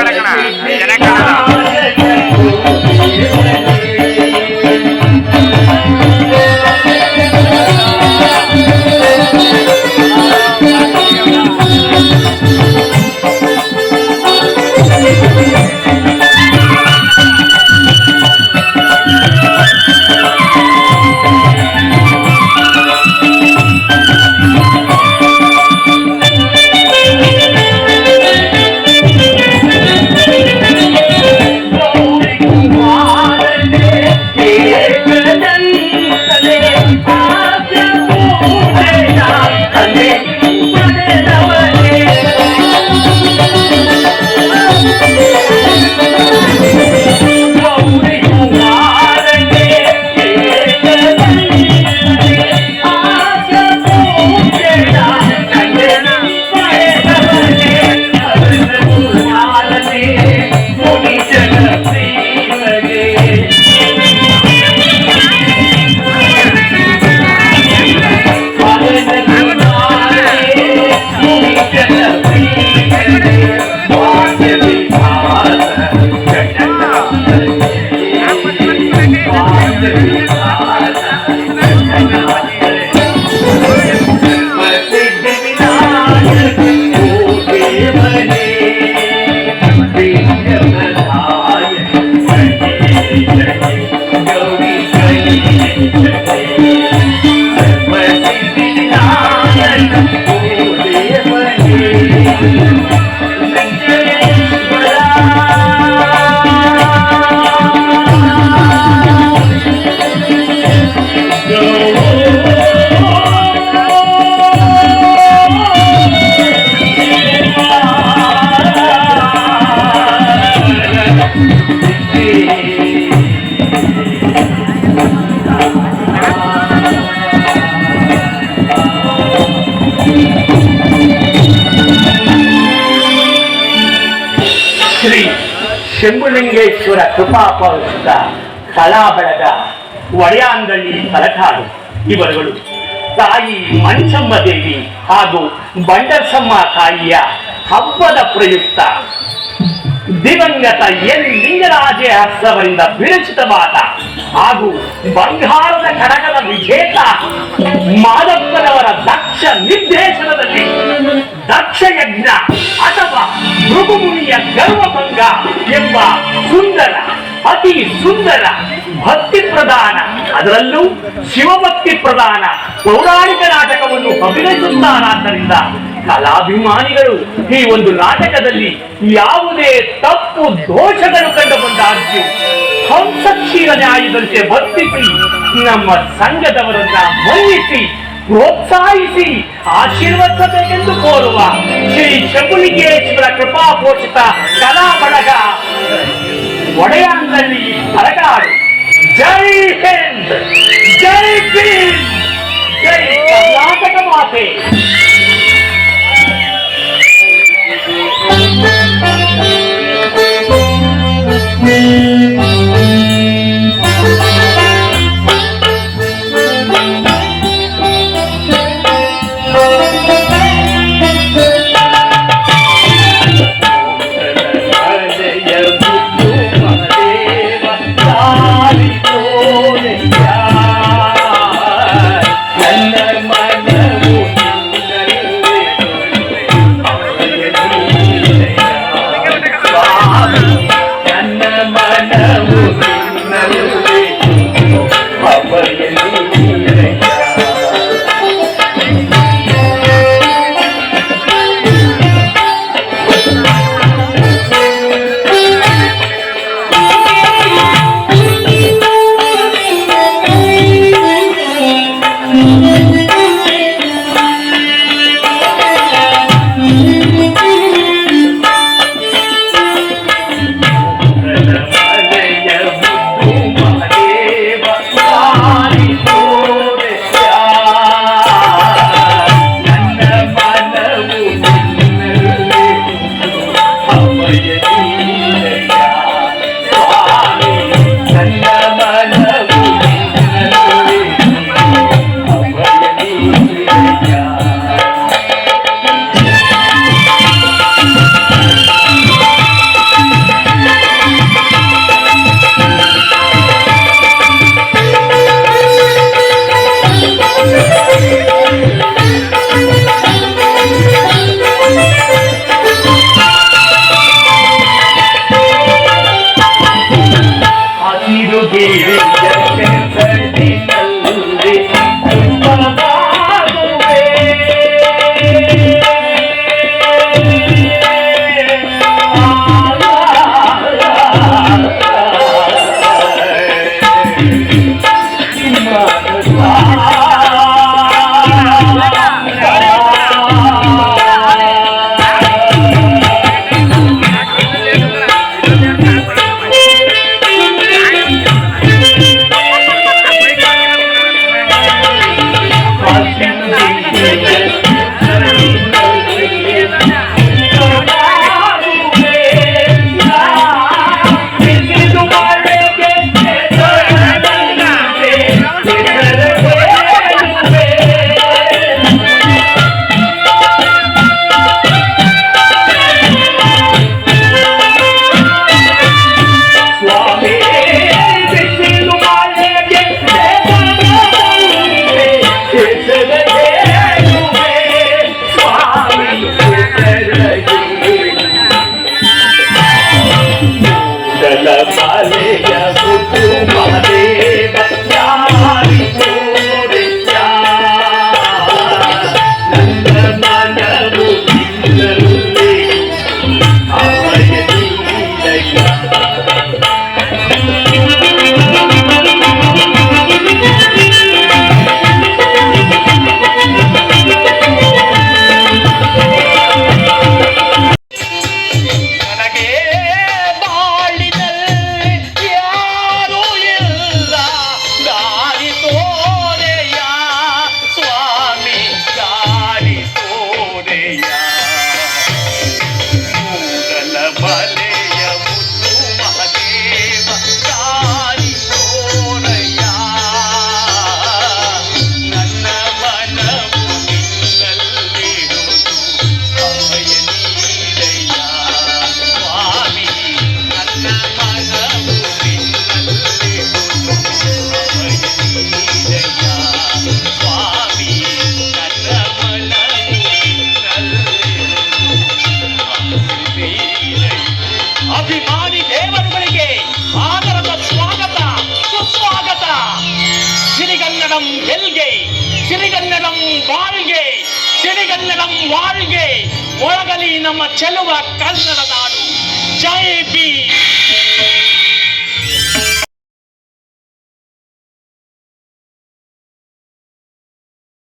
கிடக்கணும் எனக்கு ಶಂಭುಲಿಂಗೇಶ್ವರ ಕೃಪಾ ಕಲಾ ಬಳಗ ಒಡೆಯಾಂಗಳ್ಳಿ ತಲಕಾಡು ಇವರುಗಳು. ತಾಯಿ ಮಂಚಮ್ಮ ದೇವಿ ಹಾಗೂ ಬಂಡಸಮ್ಮ ತಾಯಿಯ ಹಬ್ಬದ ಪ್ರಯುಕ್ತ ದಿವಂಗತ ಎನ್ ಲಿಂಗರಾಜೆ ಹಸ್ತವರಿಂದ ವಿರಚಿತವಾದ ಹಾಗೂ ಬಂಗಾರದ ಕಡಗದ ವಿಜೇತ ಸುಂದರ ಭಕ್ತಿ ಪ್ರಧಾನ. ಅದರಲ್ಲೂ ಶಿವಭಕ್ತಿ ಪ್ರಧಾನ. ಪೌರಾಣಿಕ ನಾಟಕವನ್ನು ಅಭಿನಯಿಸುತ್ತಾನಾದ್ದರಿಂದ ಕಲಾಭಿಮಾನಿಗಳು ಈ ಒಂದು ನಾಟಕದಲ್ಲಿ ಯಾವುದೇ ತಪ್ಪು ದೋಷಗಳು ಕಂಡು ಬಂದಾಗ್ಯೂ ಹಂಸಕ್ಷೀರ ನ್ಯಾಯದಂತೆ ವರ್ತಿಸಿ ನಮ್ಮ ಸಂಘದವರನ್ನ ಮನ್ನಿಸಿ, ಪ್ರೋತ್ಸಾಹಿಸಿ, ಆಶೀರ್ವದಿಸಬೇಕೆಂದು ಕೋರುವ ಶ್ರೀ ಶಂಭುಲಿಂಗೇಶ್ವರ ಕೃಪಾಪೋಷಿತ ಕಲಾ ಬಳಗ ಒಡೆಯಾಂಗಲ್ಲಿ ಹರಗಾಡು ಜೈ ಹಿಂದ್ ಜೈ ಭೀಮ್ ಜೈ ಕರ್ನಾಟಕ ಮಾತೆ Thank you. ಬಾಳ್ಗೆ ಸಿರಿಗನ್ನಡಂ ವಾಳ್ಗೆ ಮೊಳಗಲಿ ನಮ್ಮ ಚೆಲುವ ಕನ್ನಡ ನಾಡು. ಜೈ ಬಿ